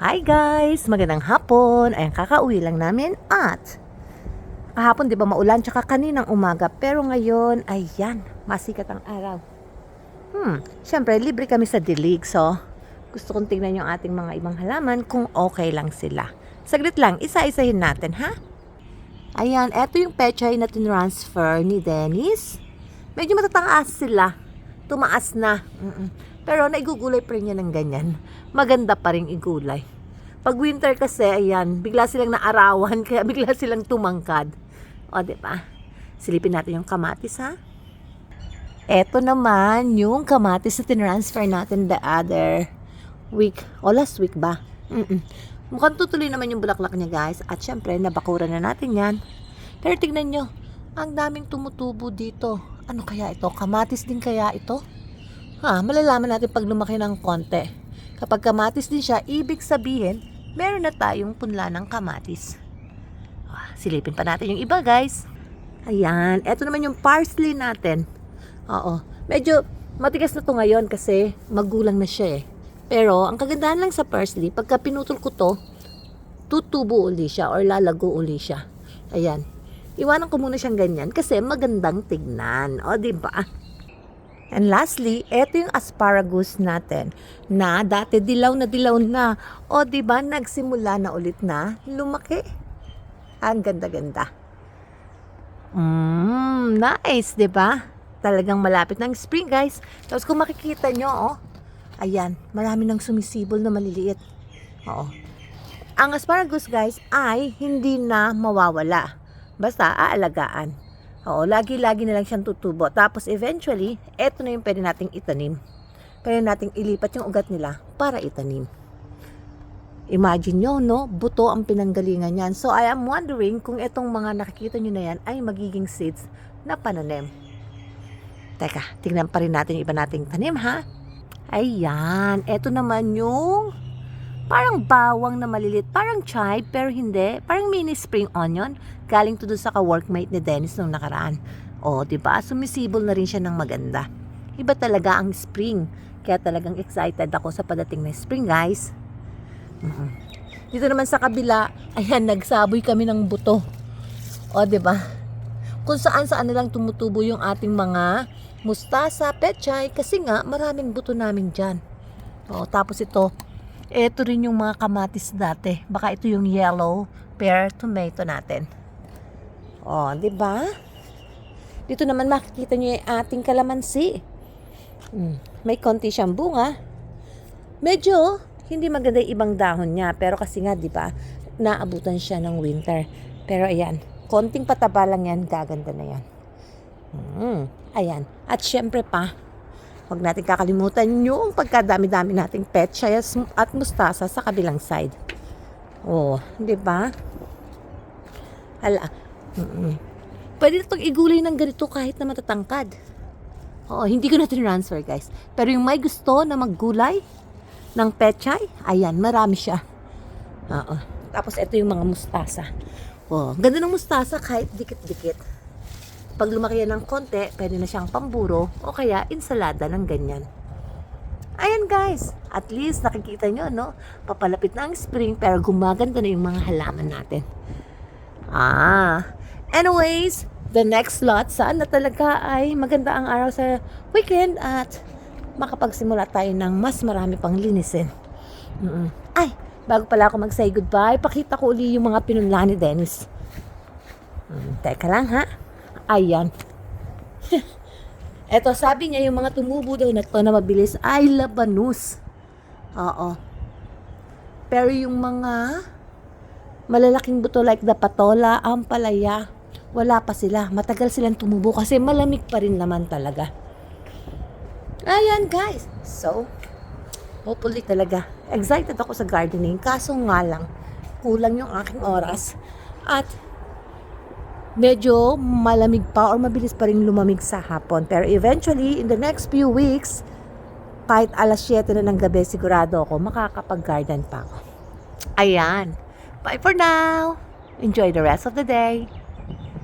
Hi guys! Magandang hapon! Ayan, kakauwi lang namin at kahapon di ba maulan tsaka kaninang umaga pero ngayon, ayan, masikat ang araw. Hmm, syempre libre kami sa dilig so gusto kong tingnan yung ating mga ibang halaman kung okay lang sila. Saglit lang, isa-isahin natin ha? Ayan, eto yung pechay na tinransfer ni Dennis. Medyo matataas sila. Tumaas na. Mm-mm. Pero naigugulay pa rin yan ng ganyan. Maganda pa rin igulay. Pag winter kasi, ayan, bigla silang naarawan, kaya bigla silang tumangkad. O, ba? Silipin natin yung kamatis, ha? Eto naman, yung kamatis na tinransfer natin the other week. O, last week ba? Mm-mm. Mukhang tutuloy naman yung bulaklak niya, guys. At syempre, nabakura na natin yan. Pero tignan nyo, ang daming tumutubo dito. Ano kaya ito? Kamatis din kaya ito? Ha, malalaman natin pag lumaki ng konti. Kapag kamatis din siya, ibig sabihin, meron na tayong punla ng kamatis. Ah, Silipin pa natin yung iba, guys. Ayan, eto naman yung parsley natin. Oo, medyo matigas na to ngayon kasi magulang na siya eh. Pero, ang kagandahan lang sa parsley, pagka pinutol ko to, tutubo uli siya or lalago uli siya. Ayan. Iwanan ko muna siyang ganyan kasi magandang tignan. O, di ba? And lastly, eto yung asparagus natin na dati dilaw na dilaw na. O, di ba, nagsimula na ulit na lumaki. Ang ganda-ganda. Mmm, nice, di ba? Talagang malapit ng spring, guys. Tapos kung makikita nyo, oh, ayan, marami nang sumisibol na maliliit. Oo. Ang asparagus, guys, ay hindi na mawawala. Basta aalagaan. Oo, lagi-lagi na lang siyang tutubo. Tapos eventually, eto na yung pwede nating itanim. Pwede nating ilipat yung ugat nila para itanim. Imagine nyo, no? Buto ang pinanggalingan yan. So, I am wondering kung itong mga nakikita nyo na yan ay magiging seeds na pananim. Teka, tingnan pa rin natin yung iba nating tanim, ha? Ayan, eto naman yung parang bawang na malilit. Parang chive, pero hindi. Parang mini spring onion. Galing to doon sa ka-workmate ni Dennis nung nakaraan. O, di ba? Sumisibol na rin siya ng maganda. Iba talaga ang spring. Kaya talagang excited ako sa padating ng spring, guys. Mhm. Dito naman sa kabila, ayan, nagsaboy kami ng buto. O, di ba? Kung saan saan na lang tumutubo yung ating mga mustasa, pechay, kasi nga maraming buto namin dyan. O, tapos ito, ito rin yung mga kamatis dati. Baka ito yung yellow pear tomato natin. O, di ba? Dito naman makikita niyo yung ating kalamansi. Mm, may konti siyang bunga. Medyo hindi maganda yung ibang dahon niya, pero kasi nga, di ba, naabutan siya ng winter. Pero ayan, konting pataba lang yan, gaganda na yan. Mm, ayan. At syempre pa, Huwag natin kakalimutan yung pagkadami-dami nating petchayas at mustasa sa kabilang side. Oh, di ba? Hala. Mm-mm. Pwede itong igulay ng ganito kahit na matatangkad. Oo, hindi ko na transfer guys. Pero yung may gusto na maggulay ng petchay, ayan, marami siya. Oo. Tapos ito yung mga mustasa. Oh, ganda ng mustasa kahit dikit-dikit. Pag lumaki yan ng konti, pwede na siyang pamburo o kaya insalada ng ganyan. Ayan guys, at least nakikita nyo, no? Papalapit na ang spring pero gumaganda na yung mga halaman natin. Ah, anyways, the next lot, sana talaga ay maganda ang araw sa weekend at makapagsimula tayo ng mas marami pang linisin. Mm-mm. Ay, bago pala ako mag-say goodbye, pakita ko uli yung mga pinunla ni Dennis. Mm, teka lang ha. Ayan. Eto, sabi niya yung mga tumubo daw na to na mabilis ay labanus. Oo. Pero yung mga malalaking buto like the patola, ampalaya, wala pa sila. Matagal silang tumubo kasi malamig pa rin naman talaga. Ayan guys. So, hopefully talaga. Excited ako sa gardening. Kaso nga lang, kulang yung aking oras. At medyo malamig pa or mabilis pa rin lumamig sa hapon. Pero eventually, in the next few weeks, kahit alas 7 na ng gabi, sigurado ako makakapag-garden pa ako. Ayan. Bye for now. Enjoy the rest of the day.